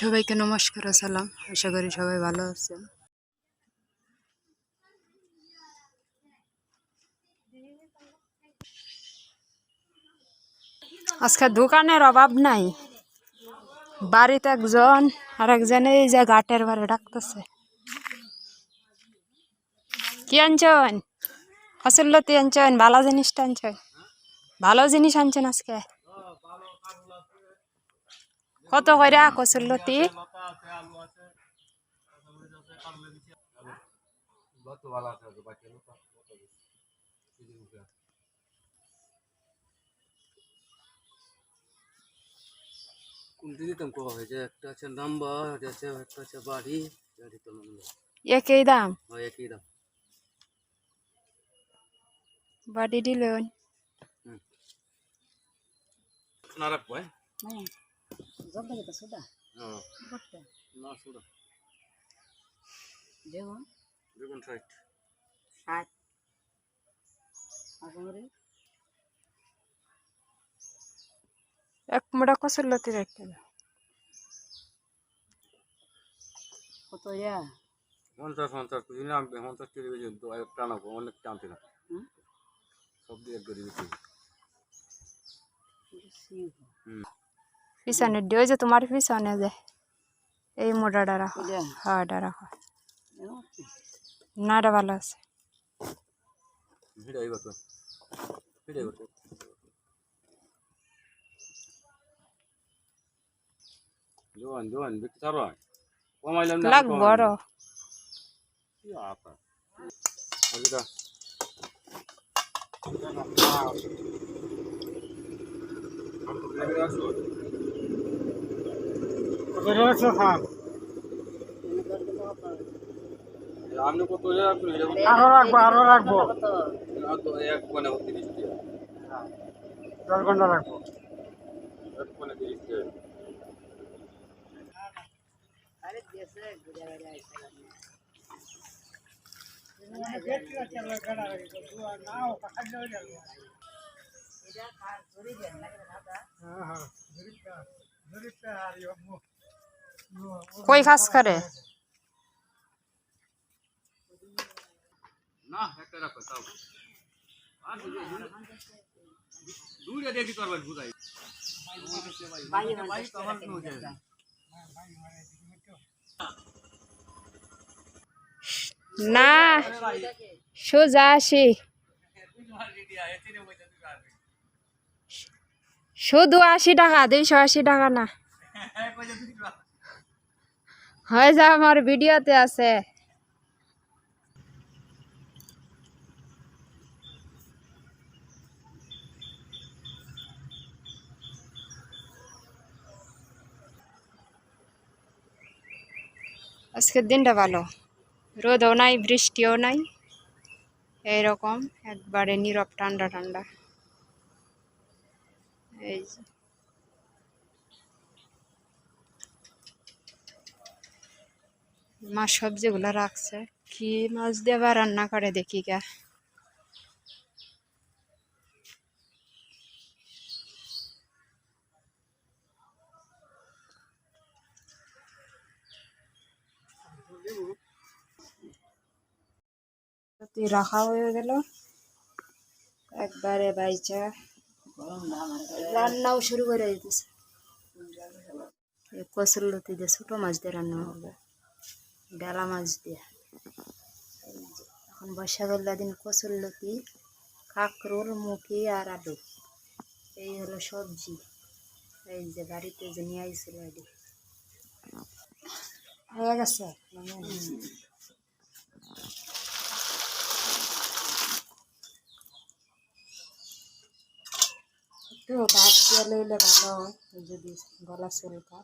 সবাইকে নমস্কার সালাম আশা করি সবাই ভালো আছেন। আজকে দোকানের অভাব নাই। বাড়িতে একজন আর একজন এই যে গাটের বারে ডাকতেছে। কি আনছেন? ফসলতি আনছেন? ভালো জিনিসটা আনছেন? ভালো জিনিস আনছেন আজকে কত করে কসুল্লতি কোনটি দিতাম কো হয়েছে একটা আছে নাম্বার একটা আছে একটা আছে বাড়ি এটা দিতাম আমরা একই দাম একই দাম? বাড়ি দিলেন। না রাখব হ্যাঁ হ্যাঁ না শুধু দেখুন সাইট এক মোটা কসুল্লতি রেখে দাও কত ইয়া পঞ্চাশ পঞ্চাশ কেজি না পঞ্চাশ কেজি বেশি তো একটা আনাবো অনেক টানতে না সব দিয়ে এক কেজি বেশি হুম পিছনে দিও যে তোমার পিছনে যে এই মোটাটা রাখো? হ্যাঁ। রাখো না এটা ভালো আছে। ভিড়াই বাতো জোয়ান জোয়ান বিক্রি ছাড়ো কমাইলাম না লাগবো আরও কি আপা আজকা আপনি কত রাখবেন আরও রাখব আরও রাখব এক মানে তিরিশ দশ ঘণ্টা রাখব এক মানে তিরিশ টাকা কই কাজ করে? না একটা রাখো তাও। আর দূরে দেখি করবেন বুঝাই ভাই তো আমার কোনো যায়। না না সোজা আসি। শুধু আশি টাকা দুইশো আশি টাকা না। হয়ে যা আমার ভিডিওতে আছে। আজকের দিনটা ভালো। রোদও নাই, বৃষ্টিও নাই। এইরকম, একবারে নীরব, ঠান্ডা ঠান্ডা। এই যে। মা সবজিগুলো রাখছে। কি মাছ দিয়ে রান্না করে দেখি গা। রাখা হয়ে গেল। একবারে বাইচা। রান্নাও শুরু করে দিতেছে। কসুর লতি দিয়ে ছোটো মাছ দিয়ে রান্না হবে। ডালা মাছ দিয়ে। এখন বর্ষাকালের দিন কসুর লতি, কাঁকরোল মুখি আর আলু। এই হলো সবজি। এই যে বাড়িতে যে নিয়ে আইছিল এটি হয়ে গেছে? একটু ভাত দিয়ে লইলে ভালো হয়, যদি গলা চুলকা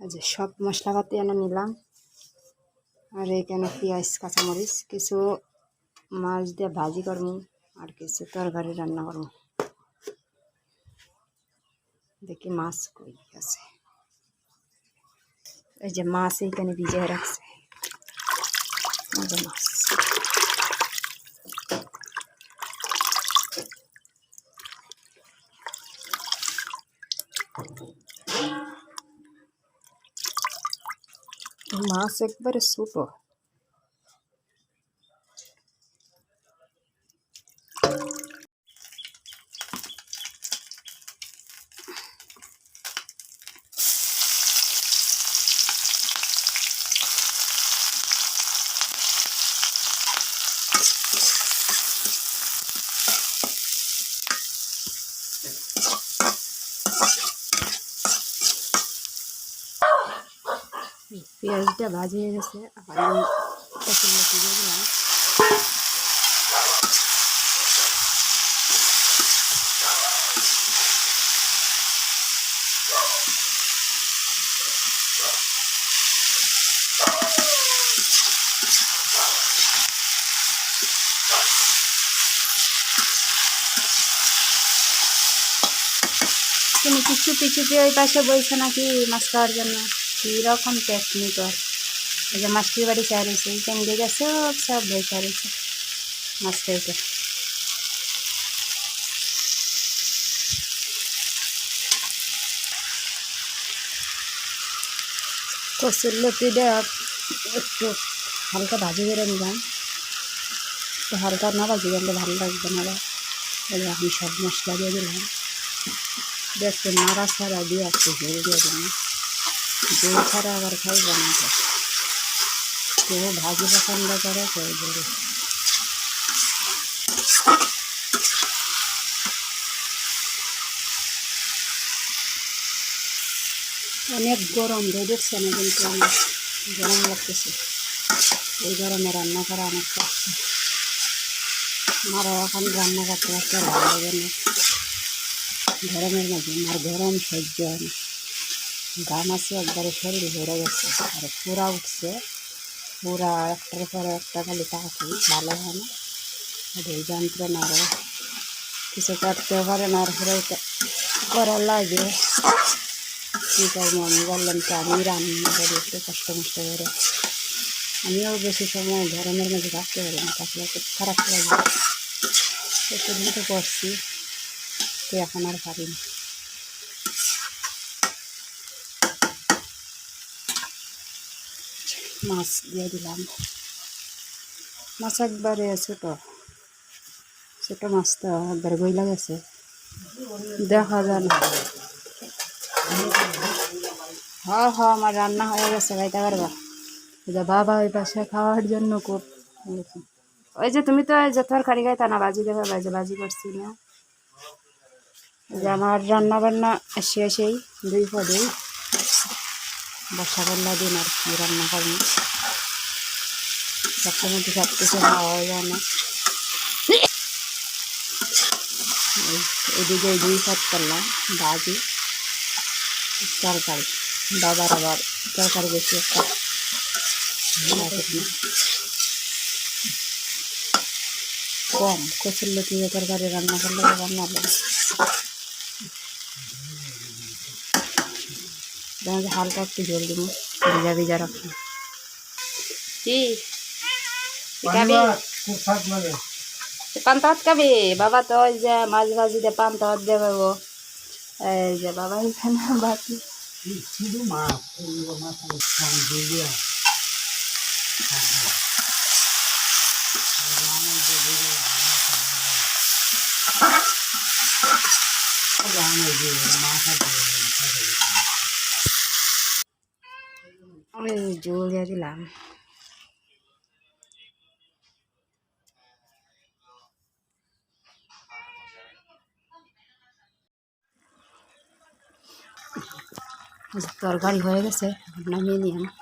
যে সব মশলাপাতি এনে নিলাম। আর এখানে পেঁয়াজ, কাঁচামরিচ, কিছু মাছ দিয়ে ভাজি করব আর কিছু তরকারি রান্না করব। দেখি মাছ কই আছে। এই যে মাছ এইখানে ভিজিয়ে রাখছে। এই যে মাছ। মাছ একবারে ছোটো পেঁয়াজটা ভাজি হয়ে গেছে দিলাম। তুমি কি চুপি চুপি ওই পাশে বইছো নাকি মাছ খাওয়ার জন্য? কীরকম টেকনিক ওর? এই যে মাছটির বাড়ি চা রয়েছে এই দিকে সব সব বসে রয়েছে মাছ খাইতে কচুর লতিটা একটু হালকা ভাজি করে নিলাম। একটু হালকা না ভাজি করলে ভালো লাগবে না আমি সব মশলা দিয়ে দিলাম। দেখতে নাড়া ছাড়া দিয়ে একটু ঝোল দিয়ে দিলাম। ঝোল ছাড়া আবার খাইব না তো। কেউ ভাজি পছন্দ করে, কেউ ঝোল অনেক গরম রোদেরছে না কিন্তু অনেক গরম লাগতেছে। এই গরমে রান্না করা অনেক কষ্ট। আমারও এখন রান্না করতে করতে ভালো লাগে না। গরমের মাঝে আমার গরম সহ্য হয় না। ঘাম আছে, একবারে শরীর ভরে গেছে। আর পুরা উঠছে। পুরা একটার পরে একটা খালি তাকি ভালো হয় না। এই যন্ত্রণা আরও কিছু করতে পারে না, আর পরে করা লাগে। কী করব আমি? বললাম তো, আমি রান্না করি, একটু কষ্ট মষ্ট করে। আমিও বেশি সময় গরমের মধ্যে থাকতে পারি না, থাকলে খুব খারাপ লাগে। সেদিন তো করছি, তো এখন আর পারি না। মাছ দিয়ে দিলাম। মাছ একবারে ছোটো। ছোটো মাছ তো একবারে গইলা গেছে। দেখা যায় না হ্যাঁ আমার রান্না হয়ে গেছে, খাইতে পারবা? যে বাবা ওই পাশে খাওয়ার জন্য খুব ওই যে তুমি তো এই যে তরকারি খাইতা না, বাজি দেবে যে বাজি করছি না। যে আমার রান্না বান্না শেষেই দুই পদেই। বর্ষা করলা দিন আর কি রান্না করব সবসময় তো সব কিছু খাওয়া যায় না। এদিকে দুই সাত করলাম বাজি তরকারি, বাবার আবার তরকারি বেশি একটা কম, কচুর লতি দিয়ে তরকারি রান্না করলে রান্না দেখা যায় হালকা একটু জল দিব। ভিজা ভিজা রাখুন কি? খাবি খুব স্বাদ লাগে পান্তাত খাবি বাবা তো ওই যে মাছ ভাজি দিয়ে পান্তাত দেবে গো। এই যে বাবা এখানে বাকি। শুধু মাছ এইগুলো মাছ আমি খাই দিয়ে আমি জল দিয়ে দিলাম তরকারি হয়ে গেছে নামিয়ে নিলাম